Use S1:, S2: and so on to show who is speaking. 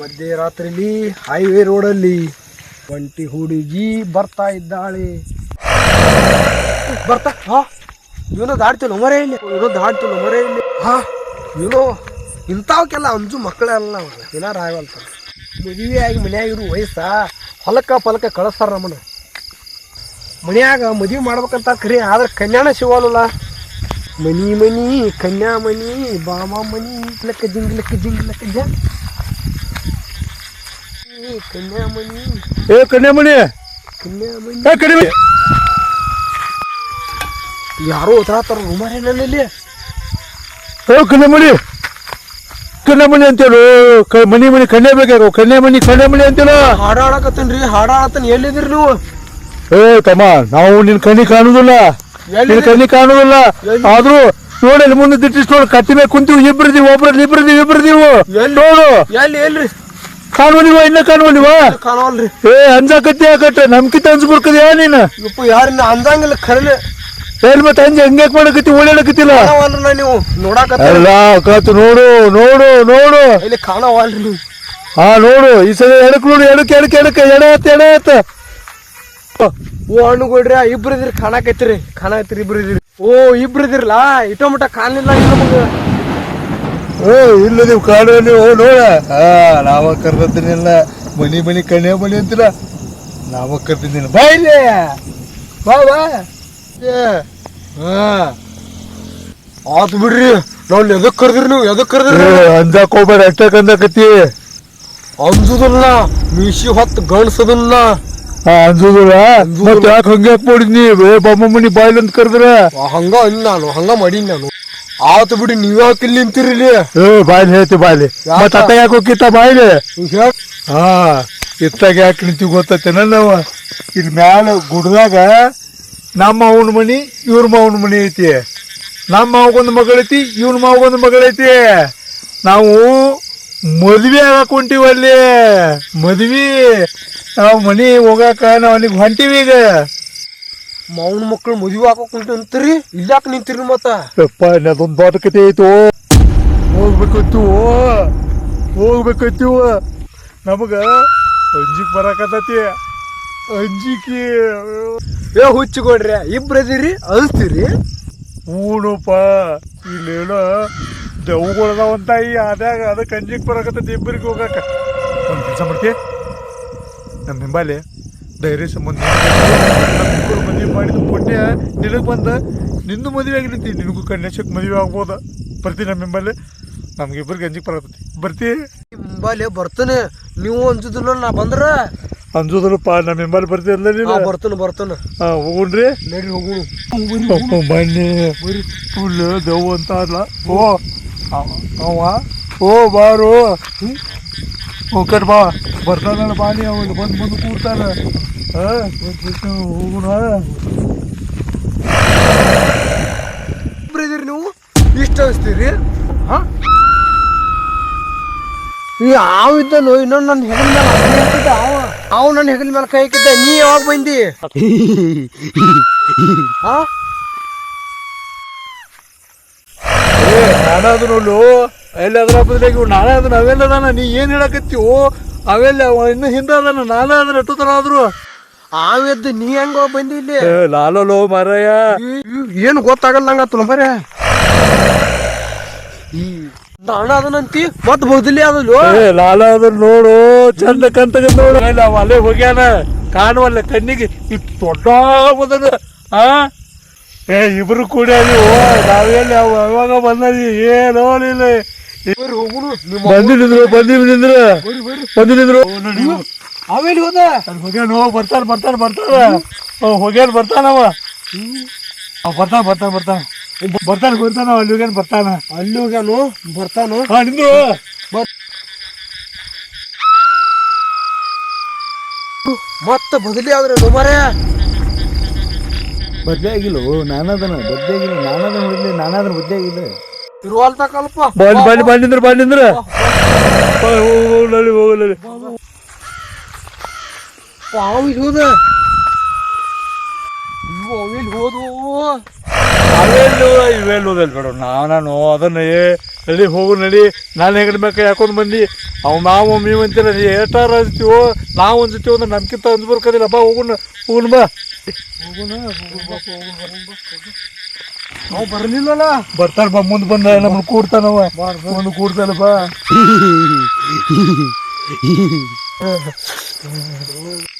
S1: ಮಧ್ಯರಾತ್ರಿಲಿ highway ರೋಡಲ್ಲಿ ಒಂಟಿ ಹುಡುಗಿ ಬರ್ತಾ ಇದ್ದಾಳೆ. ಬರ್ತಾ? ಹಾ? ಇವನು ದಾಡ್ತಿಲ್ಲ ಮರೇ ಇಲ್ಲಿ. ಇವನು ದಾಡ್ತಿಲ್ಲ ಮರೇ ಇಲ್ಲಿ. ಹಾ? ಇವನು ಇಂಥವಕ್ಕೆಲ್ಲ ಅಂಜು ಮಕ್ಕಳೆಲ್ಲ ಅವ್ರು. ಏನಾರ ಆಗಿ ಮನ್ಯಾಗಿರು ವಯಸ್ಸ? ಹೊಲಕ್ಕ ಪಲಕ ಕಳಿಸ್ತಾರ ನಮ್ಮನ್ನ. ಮನ್ಯಾಗ ಮದುವೆ ಮಾಡ್ಬೇಕಂತ ಕರಿ, ಆದ್ರೆ ಕನ್ಯಾಣ ಸಿಗೋಲ್ಲ ಮನಿ ಮನಿ, ಕನ್ಯಾ ಮನಿ, ಬಾಮ ಮನಿ, ಲಕ್ಕ ಜಿಂಗ್, ಲೆಕ್ಕ ಜಿಂಗ್, ಲಕ್ಕ ಜ ಈ ಕನ್ಯಾ ಮನಿ
S2: ಏ ಕನ್ಯಾಮಣಿ.
S1: ಕನ್ಯಾ ಮನಿ
S2: ಏ ಕನ್ಯಾಮಣಿ
S1: ಯಾರೋ ಓದಾತಾರ ರೂಮರ್ ಏನಲ್ಲಿ
S2: ಏ ಕನ್ಯಾಮಣಿ. ಕನ್ಯಾಮಣಿ ಅಂತೇಳು. ಮನಿ ಮನಿ ಕನ್ಯಾ ಬೇಕಾರು ಕನ್ಯಾಮಣಿ ಕನ್ಯಾಮಣಿ ಅಂತೇಳು.
S1: ಹಾಡಾಡಕತ್ತನ್ರಿ ಹಾಡಾಡತನ್ ಎಲ್ಲಿದ್ರಿ ನೀವು?
S2: ಏ ತಮ್ಮ ನಾವು ನಿನ್ ಕಣ್ಣಿ ಕಾಣುದಿಲ್ಲ. ನಿನ್ ಕಣ್ಣಿ ಕಾಣುದಿಲ್ಲ? ಆದ್ರೂ ನೋಡಿ ಮುಂದೆ ದಿಟ್ಟಿಸ್ ನೋಡಿ ಕತ್ತಿ ಮೇಲೆ ಕುಂತೀವಿ ಇಬ್ರದೀವಿ ಒಬ್ರದ್ದು ಇಬ್ರದೀವಿ ಇಬ್ರದೀವು
S1: ಎಲ್ಲಿ?
S2: ನೋಡು.
S1: ಎಲ್ಲಿ ಎಲ್ರಿ
S2: ಕಾಣುವನಿವ ಇನ್ನ ಕಾಣುವ
S1: ಕಾಣವಲ್ರಿ
S2: ಏ ಅಂಜಾಕತ್ತಿ ಯಾಕಟ್ಟ ನಮ್ಕಿತ ಅನ್ಸ್ಬಿಡ್ಕದ ನೀನು?
S1: ಯಪ್ಪ ಯಾರನ್ನ ಅಂದಂಗಿಲ್ಲ ಖರೇನೆ
S2: ಏನ್ ಮತ್ತೆ ಅಂಜ ಹಂಗ್ಯಾಕ್ ಮಾಡಕತ್ತಿ ಓಡಾಡಕತ್ತಿಲ್ಲ
S1: ನೀವು ನೋಡಾಕತ್ತ
S2: ಅಲ್ಲ ಕತ್ ನೋಡು ನೋಡು ನೋಡು.
S1: ಇಲ್ಲಿ ಕಾಣವಲ್ರಿ ನೀವು.
S2: ಹಾ ನೋಡು ಈ ಸಲ ಎಡಕ್ ನೋಡು ಎಡಕ್ ಎಡಕ್ ಎಡಕ್ ಎಡ ಎತ್ತ ಎಡ ಎತ್ತ
S1: ಓ ಹಣ್ಣು ಕೊಡ್ರಿ ಇಬ್ರು ಇದ್ರಿ ಕಾಣಕತ್ತೀರಿ ಕಾಣಕತ್ತೀರಿ ಇಬ್ರು ಇದ್ರಿ ಓ ಇಬ್ರು ಇಟೋ ಮಟ ಕಾಣಲಿಲ್ಲ ನಮಗೆ.
S2: ಓ ಇಲ್ಲ ನೀವು ಕಾಡು ನೀವು ನೋಡ. ಹಾ ನಾವ ಕರ್ದತ್ತೀನಿಲ್ಲ ಮನಿ ಮನಿ ಕಣ್ಣೆ ಮನಿ ಅಂತೀರ ನಾವ ಕರ್ದಿದ್ದೀನಿ ಬಾ ಇಲ್ಲಿ. ಬಾ ಬಾ. ಏ, ಹಾ
S1: ಆತ್ ಬಿಡ್ರಿ. ನಾವು ಎದಕ್ ಕರ್ದ್ರಿ ನೀವು? ಎದಕ್ ಕರ್ದಿರಿ?
S2: ಅಂಜಾಕ್ ಹೋಗ್ಬೇಡ. ಅಷ್ಟಕ್ ಅಂದಕತ್ತಿ
S1: ಅಂಜುದಲ್ಲ. ಮೀಸಿ ಹೊತ್ತು ಗಣಸದನ್ನ
S2: ಅಂಜುದಲ್ಲ. ಮತ್ತೆ ಯಾಕೆ ಹಂಗೆ ಮಾಡಿದ್ನಿ? ಬಮ್ಮ ಮನಿ ಬಾಯ್ಲಿ ಅಂತ ಕರೆದ್ರ.
S1: ಹಂಗ ಇಲ್ಲ ನಾನು. ಹಂಗ ಮಾಡೀನಿ ನಾನು. ಆತ್ ಬಿಡಿ ನೀವ್ ಯಾಕೆ ಇಲ್ಲಿ ನಿಂತಿರಲಿ
S2: ಏ ಬಾಯ್ಲಿ ಹೇಳ್ತಿ ಬಾಯ್ಲಿ. ಮತ್ತೆ ಅತ್ತ ಯಾಕೆ ಹೋಗಿತ್ತ ಬಾಯ್ಲಿ ಹಾ ಇತ್ತಾಗ ಯಾಕೆ ನಿಂತಿ ಗೊತ್ತೈತೆ ನಾವು ಇಲ್ಲಿ ಮ್ಯಾಲ ಗುಡ್ದಾಗ ನಮ್ಮ ಅವನ ಮನಿ ಇವ್ರ ಮಾವನ ಮನಿ ಐತಿ. ನಮ್ಮ ಮಾವಗೊಂದು ಮಗಳೈತಿ ಇವ್ನ ಮಾವಗೊಂದು ಮಗಳೈತಿ. ನಾವು ಮದ್ವೆ ಆಗಕ್ ಹೊಂಟಿವಿ ಅಲ್ಲಿ. ಮದ್ವಿ. ನಾವು ಮನಿ ಹೋಗಾಕ ನಾವು ಅಲ್ಲಿಗೆ ಹೊಂಟಿವಿ ಈಗ.
S1: ಮಾವನ ಮಕ್ಳು ಮದುವೆ ಹಾಕೋಕ್ ಕುಂತು ಇಲ್ಲಾಕ್ ನಿಂತೀರಿ ನಿಂತಿರಿ ಮತ್ತ?
S2: ಯಪ್ಪ ಅದೊಂದು ದೊಡ್ಡ ಕತೆ ಐತು? ಹೋಗ್ಬೇಕಿತ್ತು ಹೋಗ್ಬೇಕಿತ್ತು ನಮಗ ಅಂಜಿಕ್ ಬರಾಕತ್ತೈತಿ. ಅಂಜಿಕಿ.
S1: ಏ ಹುಚ್ಚಿಕೊಡ್ರಿ ಇಬ್ರದಿರಿ ಇದೀರಿ ಅಳಿಸ್ತೀರಿ?
S2: ಹೂನಪ್ಪ ಇಲ್ಲೇನೋ ದೆವ್ಗಳದಾವಂತ ಈ ಆದಾಗ ಅದಕ್ಕೆ ಅಂಜಿಕ್ ಬರಾಕತ್ತೈತಿ ಇಬ್ಬರಿಗೆ ಹೋಗಾಕ. ಒಂದು ಕೆಲಸ ಮಾಡ್ತಿ. ನಮ್ಮ ಹಿಂಬಾಲಿ ಧೈರ್ಯ ಸಂಬಂಧ. ಮದುವೆ ಮಾಡಿದ ಪುಣ್ಯ. ನಿನಗೆ ಬಂದ ನಿಂದು ಮದುವೆ ಆಗಿರ್ತಿ ನಿನಗೂ ಕನ್ಯಾಶಕ್ ಮದುವೆ ಆಗ್ಬೋದ? ಬರ್ತಿ ನಮ್ಮ ಬೆಂಬಲೆ ನಮ್ಗೆ ಇಬ್ಬರು ಅಂಜಿಕ್ ಬರತೈತಿ ಬರ್ತಿ.
S1: ಬಾಲೆ ಬರ್ತಾನೆ. ನೀವು ಅಂಜುದಿಲ್ಲ ನಾ ಬಂದ್ರ?
S2: ಅಂಜುದಿಲ್ಲಪ್ಪ ನಮ್ಮ ಹಿಂಬಾಲಿ ಬರ್ತಿ ಅಲ್ಲ ನೀನು?
S1: ಬರ್ತಾನೆ ಬರ್ತಾನೆ.
S2: ಹಾಂ ಹೋಗುಣ್ರಿ.
S1: ನಡಿ ಹೋಗು.
S2: ಬನ್ನಿ. ಫುಲ್ ದವ್ ಅಂತ ಅಲ್ಲ. ಓ ಅವ- ಓ ಬಾರು. ಓ ಕಟ್ ಬಾ. ಬರ್ತಾನಲ್ಲ ಬಾನಿ ಅವನು ಬಂದು ಬಂದು ಕೂಡ್ತಾನ ಹೋಗೋಣ
S1: ಇಬ್ರು ಇದೀರಿ ನೀವು ಇಷ್ಟ ಅನಿಸ್ತೀರಿ? ಹಾಂ? ಈ ಆವ್ ಇದ್ದಲ್ಲೋ ಇನ್ನೊಂದು ನನ್ನ ಹೆಗಲ ಮೇಲೆ ಕೈ ಹಾಕಿದ್ದ ಅವ. ಅವ್ ನನ್ನ ಹೆಗಲ ಮೇಲೆ ಕೈ ಹಾಕಿದ್ದ. ನೀ ಯಾವಾಗ ಬಂದಿ? ಹಾ?
S2: ನಾನಾದ್ರೂ ಎಲ್ಲಾದ್ರೂ ಅದ್ರ ಬದಲಾಗಿ ನಾನೇ ಅದನ್ನ ಅವೆಲ್ಲ ಅದಾನ. ನೀ ಏನು ಹೇಳಕತ್ತೀವೋ ಅವೆಲ್ಲ ಅವ ಇನ್ನು ಹಿಂದೆ ಅದನ್ನ ನಾನೇ ಅದನ್ನ ಎಟ್ಟು ತರ ಆದ್ರು
S1: ಆವೇದ್ ಎದ್ದು ನೀ ಹೆಂಗ ಬಂದಿ ಇಲ್ಲಿ?
S2: ಲಾಲೋ
S1: ಲೋ ಮಾರಾಯ. ಏನು ಗೊತ್ತಾಗಲ್ಲ ನಂಗ ತುಳಂಬರ ಈ ದಾಣ ಅದನಂತಿ ಮತ್ ಬದಲಿ ಅದಲ್ವ
S2: ಏ ಲಾಲ ಅದ್ರ ನೋಡು ಚಂದ ಕಂತಗ ನೋಡು. ಅಲ್ಲ ಅವ ಅಲ್ಲೇ ಹೋಗ್ಯಾನ. ಕಾಣುವಲ್ಲ ಕಣ್ಣಿಗೆ. ಇಷ್ಟು ದೊಡ್ಡ ಆ? ಏ ಇಬ್ರು ಕೂಡ ನಾವೆಲ್ಲ ಅವಾಗ ಬಂದದಿ ಏನೋ ನೀನು ಬಂದಿದ್ರು ಬಂದಿದ್ರು ಬಂದಿದ್ರು
S1: ಆಮೇಲೆ ಹೋದ?
S2: ಅಲ್ಲಿ ಹೋಗ್ಯಾನ ಹೋಗ್ ಬರ್ತಾನ ಬರ್ತಾನ ಬರ್ತಾನ. ಹೋಗ್ಯಾನ ಬರ್ತಾನವ ಅವ. ಬರ್ತಾನ ಬರ್ತಾನ ಬರ್ತಾನ. ಬರ್ತಾನ ಬರ್ತಾನ ಅಲ್ಲಿ ಹೋಗ್ಯಾನ ಬರ್ತಾನ.
S1: ಅಲ್ಲಿ ಹೋಗ್ಯಾನು ಬರ್ತಾನು.
S2: ಹಾ ನಿಂದ್ರು.
S1: ಮತ್ತ ಬದಲಿ ಆದ್ರೆ ಮರ?
S3: ಬದ್ದೆ ಆಗಿಲ್ಲ ನಾನದನ ಬದ್ದೆ ಆಗಿಲ್ಲ ನಾನದನ ಹೊಡ್ಲಿ ನಾನದನ ಬದ್ದೆ
S1: ತಿರುವಾಲ್ ಹೋದ.
S2: ಇವೆಲ್ಲ ಬಿಡು. ನಾನು ಅದನ್ನ ಏ ನಡಿ ಹೋಗು ನಡಿ. ನಾನು ಹೆಗಡ ಯಾಕೊಂದು ಬಂದು? ಅವ್ ನಾವು ನೀವು ಅಂತೀರ ಏಟಾರ ಅಂತೀವೋ? ನಾವು ಅಂತೀವೋ ಅಂದ್ರೆ ನಮ್ಗಿಂತ ಅಂದ್ಬರ್ಕದಿಲ್ಲ. ಹೋಗುಣ ಬಾ. ಹೋಗುಣ ಹೋಗುಣ ಬಾ
S1: ಅವ್ ಬರ್ಲಿಲ್ಲಲ್ಲ.
S2: ಬರ್ತಾರ ಬಾ ಮುಂದ್ ಬಂದ ನಮ್ಮನ್ನ ಕೂಡ್ತಾನವ ಒಂದು ಕೂಡ್ತಾನ ಬಾ.